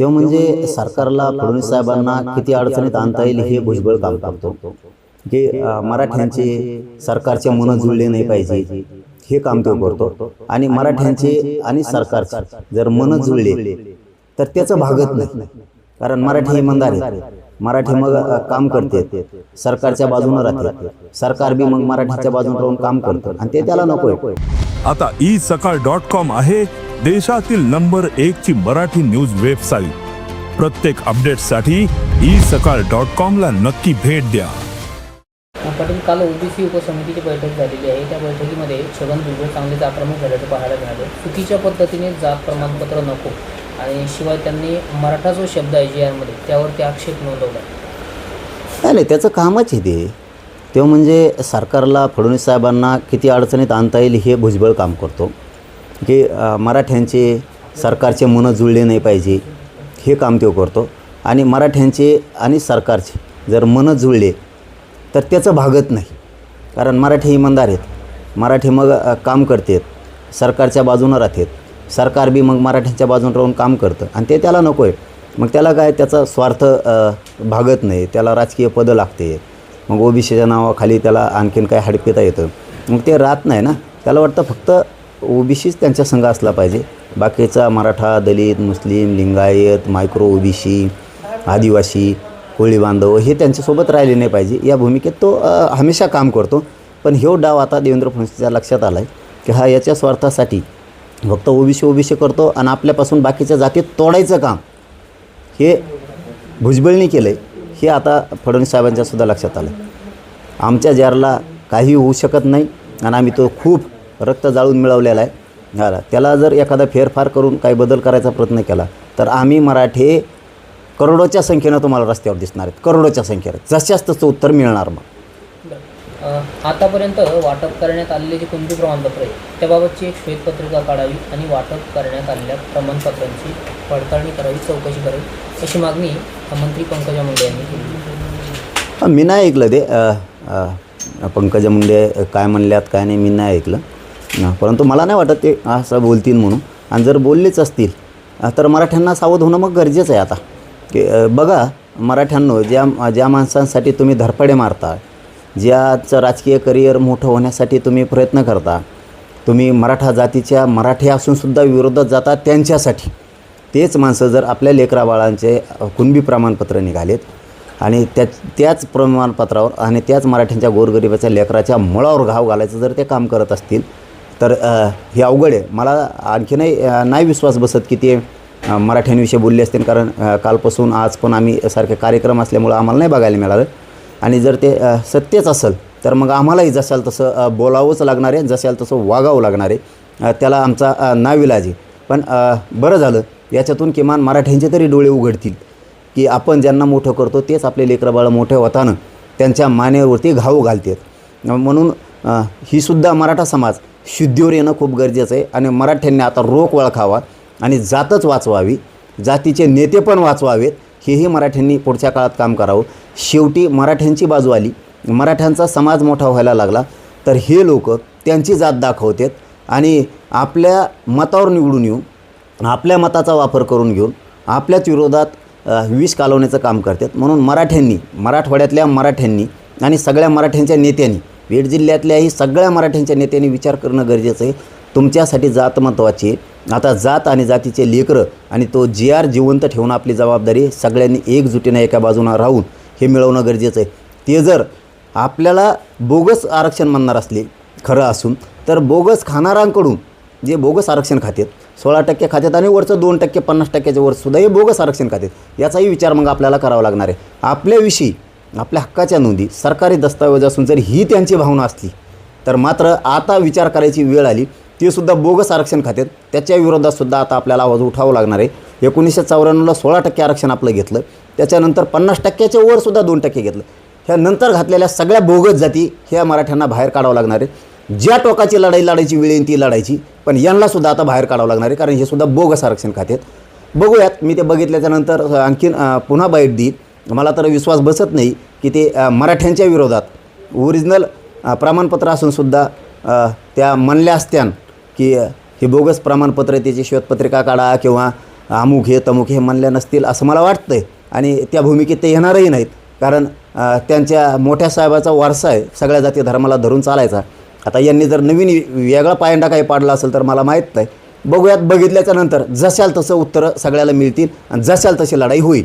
तेव्हा म्हणजे सरकारला फडणवीस साहेबांना किती अडचणीत आणता येईल हे भुजबळ काम करतो. की मराठ्यांचे सरकारचे मन जुळले नाही पाहिजे. हे काम तो करतो. आणि मराठ्यांचे आणि सरकारचे जर मन जुळले तर त्याचं भागत नाही. कारण मराठी इमानदार आहे मराठी मग काम करते. सरकारच्या बाजूने राहते. सरकार बी मग मराठीच्या बाजूने राहून काम करतं. आणि ते त्याला नकोय आता ई सकाळ डॉट कॉम आहे. देशातील नंबर एक ची मराठी न्यूज वेबसाईट. प्रत्येक अपडेटसाठी ई सकाळ डॉट कॉम ला नक्की भेट द्या. पाटील काल ओबीसी उपसमितीची बैठक झालेली आहे. त्या बैठकीमध्ये छगन भुजबळ चांगलेच आक्रमक झाल्याचं पाहायला मिळालं. चुकीच्या पद्धतीने जात प्रमाणपत्र नको आणि शिवाय त्यांनी मराठा जो शब्द आहे जी आरमध्ये त्यावरती आक्षेप नोंदवला. नाही नाही त्याचं कामच आहे ते. तेव्हा म्हणजे सरकारला फडणवीस साहेबांना किती अडचणीत आणता येईल हे भुजबळ काम करतो. की मराठ्यांचे सरकारचे मनं जुळले नाही पाहिजे हे काम तो करतो. आणि मराठ्यांचे आणि सरकारचे जर मनं जुळले तर त्याचं भागत नाही. कारण मराठी इमानदार आहेत. मराठी मग काम करतात. सरकारच्या बाजूनं राहतात. सरकार बी मग मराठ्यांच्या बाजून राहून काम करतं. आणि ते त्याला नको आहे मग त्याला काय त्याचा स्वार्थ भागत नाही. त्याला राजकीय पदं लागते. मग ओबीसीच्या नावाखाली त्याला आणखीन काय हडपिता येतं. मग ते राहत नाही ना. त्याला वाटतं फक्त ओबीसीच त्यांच्या संघ असला पाहिजे. बाकीचा Maratha Dalit Muslim Lingayat micro OBC Adivasi Koli बांधव हे त्यांच्यासोबत राहिले नाही पाहिजे. या भूमिकेत तो हमेशा काम करतो. पण ह्यो डाव आता देवेंद्र फडणवीसच्या लक्षात आला आहे की हा याच्या स्वार्थासाठी फक्त ओबीसी ओबीसी करतो आणि आपल्यापासून बाकीच्या जाती तोडायचं काम हे भुजबळनी केलं आहे हे आता फडणवीस साहेबांच्यासुद्धा लक्षात आलं आमच्या जारला काही होऊ शकत नाही आणि आम्ही तो खूप रक्त जाळून मिळवलेला आहे. झाला. त्याला जर एखादा फेरफार करून काही बदल करायचा प्रयत्न केला तर आम्ही मराठे करोडोच्या संख्येनं तुम्हाला रस्त्यावर दिसणार आहेत. करोडोच्या संख्येनं. जशाच तसं उत्तर मिळणार मग. आतापर्यंत वाटप करण्यात आलेले जे कोणते प्रमाणपत्र आहे त्याबाबतची एक श्वेतपत्रिका काढावी आणि वाटप करण्यात आलेल्या प्रमाणपत्रांची पडताळणी करावी चौकशी करावी अशी मागणी मंत्री पंकजा मुंडे यांनी केली. मी नाही ऐकलं ते. पंकजा मुंडे काय म्हणल्यात काय नाही मी नाही ऐकलं. ना परंतु मला नाही वाटत ते असं बोलतील म्हणून. आणि जर बोललेच असतील तर मराठ्यांना सावध होणं मग गरजेचं आहे आता. की बघा मराठ्यांनो ज्या ज्या माणसांसाठी तुम्ही धरपडे मारता ज्याचं राजकीय करिअर मोठं होण्यासाठी तुम्ही प्रयत्न करता तुम्ही मराठा जातीच्या मराठी असूनसुद्धा विरोधात जाता त्यांच्यासाठी. तेच माणसं जर आपल्या लेकरा बाळांचे कुणबी प्रमाणपत्र निघालेत आणि त्या त्याच प्रमाणपत्रावर आणि त्याच मराठ्यांच्या गोरगरिबाच्या लेकराच्या मुळावर घाव घालायचं जर ते काम करत असतील तर हे अवघड आहे. मला आणखीनही नाही विश्वास बसत की ते मराठ्यांविषयी बोलले असतील. कारण कालपासून आज पण आम्ही सारखे कार्यक्रम असल्यामुळं आम्हाला नाही बघायला मिळालं. आणि जर ते सत्यच असेल तर मग आम्हालाही जशाल तसं बोलावंच लागणार आहे. जशाल तसं वागावं लागणार आहे. त्याला आमचा नाविलाज आहे. पण बरं झालं. याच्यातून किमान मराठ्यांचे तरी डोळे उघडतील. की आपण ज्यांना मोठं करतो तेच आपले लेकरंबाळ मोठे होताना त्यांच्या मानेवरती घाव घालतात. म्हणून हीसुद्धा ही सुद्धा मराठा समाज शुद्धीवर येणं खूप गरजेचं आहे. आणि मराठ्यांनी आता रोख ओळखावा आणि जातच वाचवावी. जातीचे नेते पण वाचवावेत. हेही मराठ्यांनी पुढच्या काळात काम करावं. शेवटी मराठ्यांची बाजू आली. मराठ्यांचा समाज मोठा व्हायला लागला. तर हे लोक त्यांची जात दाखवतात. आणि आपल्या मतावर निवडून येऊन आपल्या मताचा वापर करून घेऊन आपल्याच विरोधात विष कालवण्याचं काम करतात. म्हणून मराठ्यांनी मराठवाड्यातल्या मराठ्यांनी आणि सगळ्या मराठ्यांच्या नेत्यांनी बीड जिल्ह्यातल्याही सगळ्या मराठ्यांच्या नेत्यांनी विचार करणं गरजेचं आहे. तुमच्यासाठी जात महत्त्वाची आहे. आता जात आणि जातीचे लेकरं आणि तो जी आर जिवंत ठेवणं आपली जबाबदारी सगळ्यांनी एकजुटीनं एका बाजूनं राहून हे मिळवणं गरजेचं आहे. ते जर आपल्याला बोगस आरक्षण म्हणणार असले खरं असून तर बोगस खाणाऱ्यांकडून जे बोगस आरक्षण खातात सोळा टक्के खात्यात आणि वरचं दोन टक्के पन्नास टक्क्याच्या वरसुद्धा हे बोगस आरक्षण खात्यात याचाही विचार मग आपल्याला करावा लागणार आहे. आपल्याविषयी आपल्या हक्काच्या नोंदी सरकारी दस्तावेज असून जर ही त्यांची भावना असली तर मात्र आता विचार करायची वेळ आली ती सुद्धा बोगस आरक्षण खात्यात. त्याच्या विरोधात सुद्धा आता आपल्याला आवाज उठावा लागणार आहे. एकोणीसशे चौऱ्याण्णवला सोळा टक्के आरक्षण आपलं घेतलं. त्याच्यानंतर पन्नास टक्क्याच्या वर सुद्धा दोन टक्के घेतलं. ह्या नंतर घातलेल्या सगळ्या बोगस जाती ह्या मराठ्यांना बाहेर काढावं लागणार आहे. ज्या टोकाची लढाई लढायची वेळ येईल ती लढायची पण यांना सुद्धा आता बाहेर काढावं लागणार आहे कारण हे सुद्धा बोगस आरक्षण खात्यात. बघूयात मी ते बघितल्याच्यानंतर आणखीन पुन्हा बाईट देईल मला तर विश्वास बसत नाही की ते मराठ्यांच्या विरोधात ओरिजिनल प्रमाणपत्र असूनसुद्धा त्या म्हणल्या असत्यान की हे बोगस प्रमाणपत्र त्याची श्वेतपत्रिका काढा किंवा अमुक हे तमुक हे म्हणल्या नसतील असं मला वाटतं आहे आणि त्या भूमिकेत ते येणारही नाहीत. कारण त्यांच्या मोठ्या साहेबाचा वारसा आहे सगळ्या जाती धर्माला धरून चालायचा. आता यांनी जर नवीन वेगळा पायंडा काही पाडला असेल तर मला माहीत नाही. बघूयात बघितल्याच्या नंतर जशाल तसं उत्तरं सगळ्याला मिळतील आणि जशाल तशी लढाई होईल.